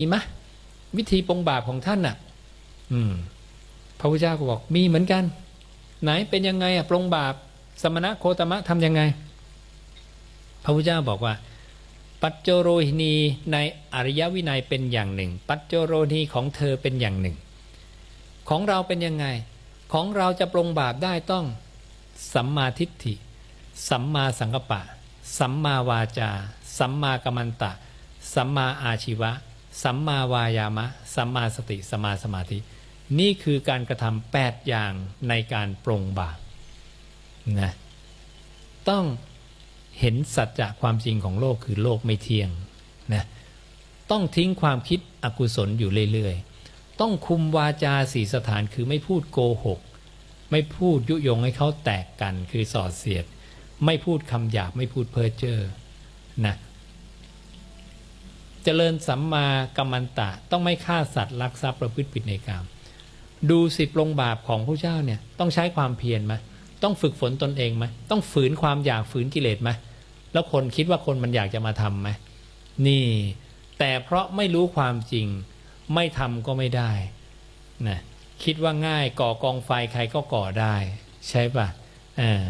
มีไหมวิธีปรงบาปของท่านน่ะ อืม พระพุทธเจ้าก็บอกมีเหมือนกัน ไหนเป็นยังไงอะปรงบาป สมณะโคตมะทำยังไง พระพุทธเจ้าบอกว่า ปัจโจโรหินีในอริยวินัยเป็นอย่างหนึ่ง ปัจโจโรหินีของเธอเป็นอย่างหนึ่ง ของเราเป็นยังไง ของเราจะปรงบาปได้ต้องสัมมาทิฏฐิ สัมมาสังกปปะสัมมาวาจา สัมมากัมมันตะ สัมมาอาชีวะ สัมมาวายามะ สัมมาสติสัมมาสมาธิ นี่คือการกระทำแปดอย่างในการปรงบาปนะต้องเห็นสัจจะความจริงของโลกคือโลกไม่เที่ยงนะต้องทิ้งความคิดอกุศลอยู่เรื่อยๆ ต้องคุมวาจาสีสถานคือไม่พูดโกหก ไม่พูดยุยงให้เขาแตกกันคือสอดเสียด ไม่พูดคำหยาบไม่พูดเพ้อเจ้อนะ เจริญสัมมากัมมันตะ ต้องไม่ฆ่าสัตว์ลักทรัพย์ประพฤติผิดในกามดูสิปรงบาปของพระเจ้าเนี่ยต้องใช้ความเพียรไหมต้องฝึกฝนตนเองไหมต้องฝืนความอยากฝืนกิเลสไหมแล้วคนคิดว่าคนมันอยากจะมาทำไหมนี่ แต่เพราะไม่รู้ความจริง ไม่ทำก็ไม่ได้นะคิดว่าง่ายก่อกองไฟใครก็ก่อได้ ใช่ปะอ่า